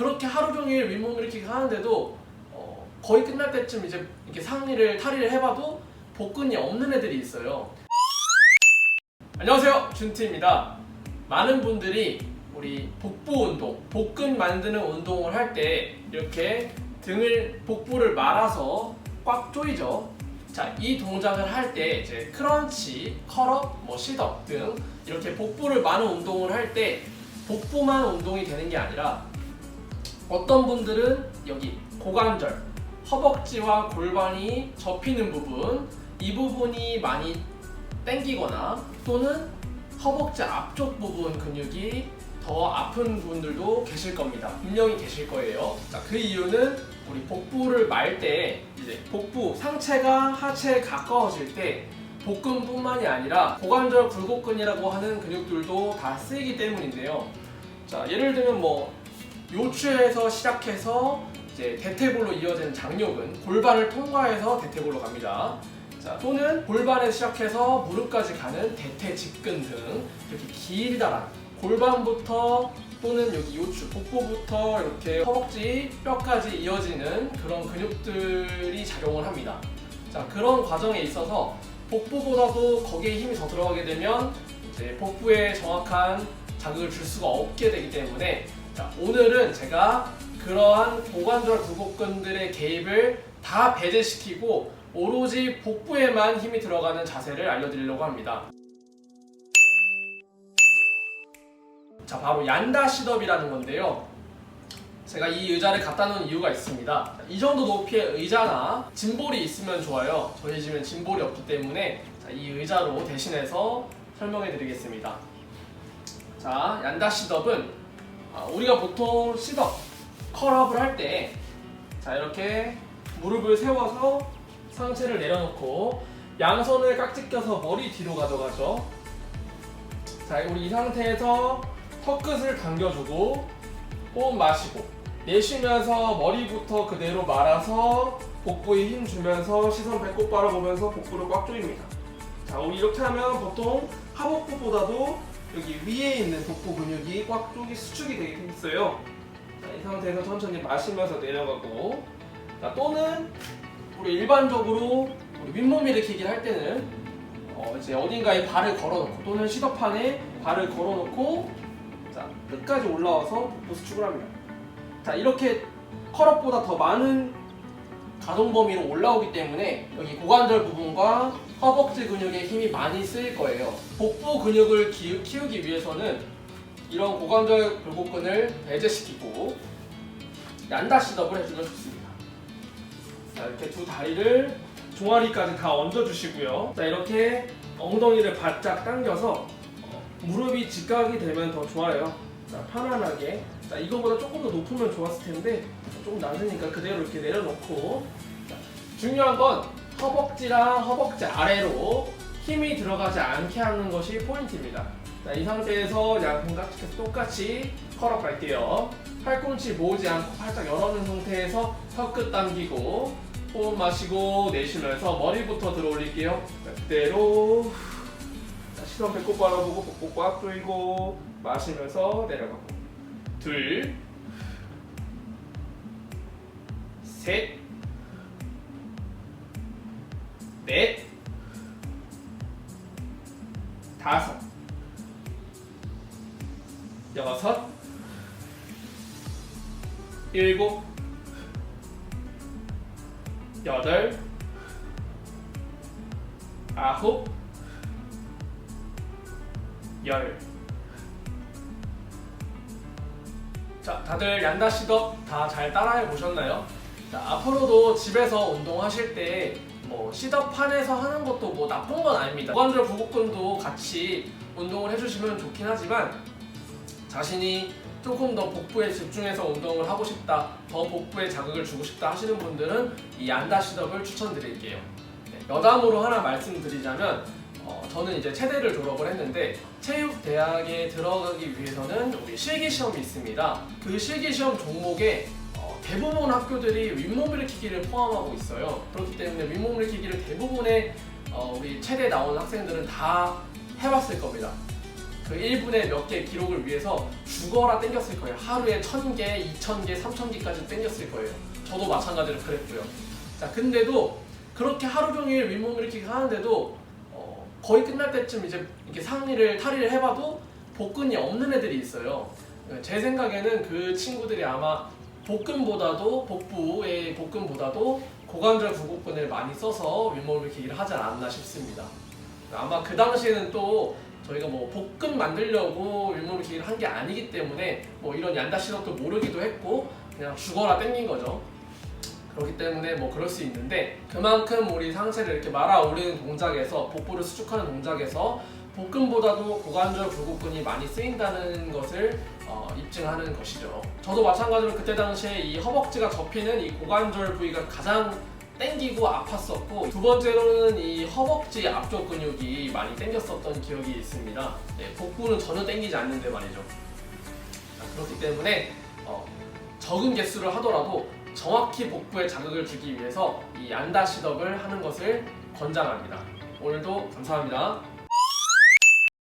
그렇게 하루 종일 윗몸 일으키기 하는데도 어, 거의 끝날 때쯤 이제 이렇게 상의를 탈의를 해봐도 복근이 없는 애들이 있어요. 안녕하세요, 준티입니다. 많은 분들이 우리 복부 운동, 복근 만드는 운동을 할 때 이렇게 등을 복부를 말아서 꽉 조이죠. 자, 이 동작을 할 때 이제 크런치, 컬업, 뭐 시덥 등 이렇게 복부를 마는 운동을 할 때 복부만 운동이 되는 게 아니라 어떤 분들은 여기 고관절, 허벅지와 골반이 접히는 부분 이 부분이 많이 땡기거나 또는 허벅지 앞쪽 부분 근육이 더 아픈 분들도 계실 겁니다. 분명히 계실 거예요. 자, 그 이유는 우리 복부를 말 때 이제 복부 상체가 하체에 가까워질 때 복근뿐만이 아니라 고관절 굴곡근이라고 하는 근육들도 다 쓰이기 때문인데요. 자, 예를 들면 뭐 요추에서 시작해서 이제 대퇴골로 이어지는 장요근 골반을 통과해서 대퇴골로 갑니다. 자, 또는 골반에 시작해서 무릎까지 가는 대퇴 직근 등 이렇게 길다란 골반부터 또는 여기 요추 복부부터 이렇게 허벅지 뼈까지 이어지는 그런 근육들이 작용을 합니다. 자, 그런 과정에 있어서 복부보다도 거기에 힘이 더 들어가게 되면 이제 복부에 정확한 자극을 줄 수가 없게 되기 때문에 자, 오늘은 제가 그러한 고관절 굴곡근들의 개입을 다 배제시키고 오로지 복부에만 힘이 들어가는 자세를 알려드리려고 합니다. 자, 바로 얀다 시덥이라는 건데요. 제가 이 의자를 갖다 놓은 이유가 있습니다. 이 정도 높이의 의자나 짐볼이 있으면 좋아요. 저희 집엔 짐볼이 없기 때문에 자, 이 의자로 대신해서 설명해 드리겠습니다. 자, 얀다 시덥은 아, 우리가 보통 시덥, 컬업을 할 때 자, 이렇게 무릎을 세워서 상체를 내려놓고 양손을 깍지 껴서 머리 뒤로 가져가죠. 자, 우리 이 상태에서 턱끝을 당겨주고 호흡 마시고 내쉬면서 머리부터 그대로 말아서 복부에 힘 주면서 시선 배꼽 바라보면서 복부를 꽉 조입니다. 자, 우리 이렇게 하면 보통 하복부보다도 여기 위에 있는 복부 근육이 꽉 쪼기 수축이 되게. 자, 이 상태에서 천천히 마시면서 내려가고 자, 또는 우리 일반적으로 우리 윗몸 일으키기를 할 때는 어, 이제 어딘가에 발을 걸어놓고 또는 시더판에 발을 걸어놓고 자, 끝까지 올라와서 복부 수축을 합니다. 자, 이렇게 컬업보다 더 많은 가동 범위로 올라오기 때문에 여기 고관절 부분과 허벅지 근육에 힘이 많이 쓰일 거예요. 복부 근육을 키, 키우기 위해서는 이런 고관절 굴곡근을 배제시키고 얀다 시덥을 해주면 좋습니다. 자, 이렇게 두 다리를 종아리까지 다 얹어주시고요. 자, 이렇게 엉덩이를 바짝 당겨서 어, 무릎이 직각이 되면 더 좋아요. 자, 편안하게. 자, 이거보다 조금 더 높으면 좋았을 텐데 조금 낮으니까 그대로 이렇게 내려놓고 자, 중요한 건 허벅지랑 허벅지 아래로 힘이 들어가지 않게 하는 것이 포인트입니다. 자, 이 상태에서 양손 깍지해서 똑같이 컬업 할게요. 팔꿈치 모으지 않고 살짝 열어놓은 상태에서 턱끝 당기고 호흡 마시고 내쉬면서 머리부터 들어 올릴게요. 자, 그대로 자, 시선 배꼽 바라보고 복부 꽉 조이고 마시면서 내려가고 둘, 셋, 넷, 다섯, 여섯, 일곱, 여덟, 아홉, 열. 자, 다들 얀다 시덥 다잘 따라해 보셨나요? 자, 앞으로도 집에서 운동하실 때 뭐 시덥판에서 하는 것도 뭐 나쁜 건 아닙니다. 고관절 굴곡근도 같이 운동을 해주시면 좋긴 하지만 자신이 조금 더 복부에 집중해서 운동을 하고 싶다, 더 복부에 자극을 주고 싶다 하시는 분들은 이 얀다 시덥을 추천드릴게요. 네, 여담으로 하나 말씀드리자면 어, 저는 이제 체대를 졸업을 했는데 체육대학에 들어가기 위해서는 우리 실기시험이 있습니다. 그 실기시험 종목에 어, 대부분 학교들이 윗몸 일으키기를 포함하고 있어요. 그렇기 때문에 윗몸 일으키기를 대부분의 어, 우리 체대 나온 학생들은 다 해봤을 겁니다. 그 1분에 몇 개 기록을 위해서 죽어라 땡겼을 거예요. 하루에 1000개, 2000개, 3000개까지 땡겼을 거예요. 저도 마찬가지로 그랬고요. 자, 근데도 그렇게 하루 종일 윗몸 일으키기 하는데도 어, 거의 끝날 때쯤 이제 이렇게 상의를 탈의를 해봐도 복근이 없는 애들이 있어요. 제 생각에는 그 친구들이 아마 복근보다도 복부의 복근보다도 고관절 구복근을 많이 써서 윗몸 일으키기를 하지 않았나 싶습니다. 아마 그 당시에는 또 저희가 뭐 복근 만들려고 윗몸 일으키기를 한 게 아니기 때문에 뭐 이런 얀다 시럽도 모르기도 했고 그냥 죽어라 땡긴 거죠. 그렇기 때문에 뭐 그럴 수 있는데 그만큼 우리 상체를 이렇게 말아 올리는 동작에서 복부를 수축하는 동작에서 복근보다도 고관절 굴곡근이 많이 쓰인다는 것을 어, 입증하는 것이죠. 저도 마찬가지로 그때 당시에 이 허벅지가 접히는 이 고관절 부위가 가장 땡기고 아팠었고 두 번째로는 이 허벅지 앞쪽 근육이 많이 땡겼었던 기억이 있습니다. 네, 복부는 전혀 땡기지 않는데 말이죠. 자, 그렇기 때문에 어, 적은 개수를 하더라도 정확히 복부에 자극을 주기 위해서 이 안다 시덥을 하는 것을 권장합니다. 오늘도 감사합니다.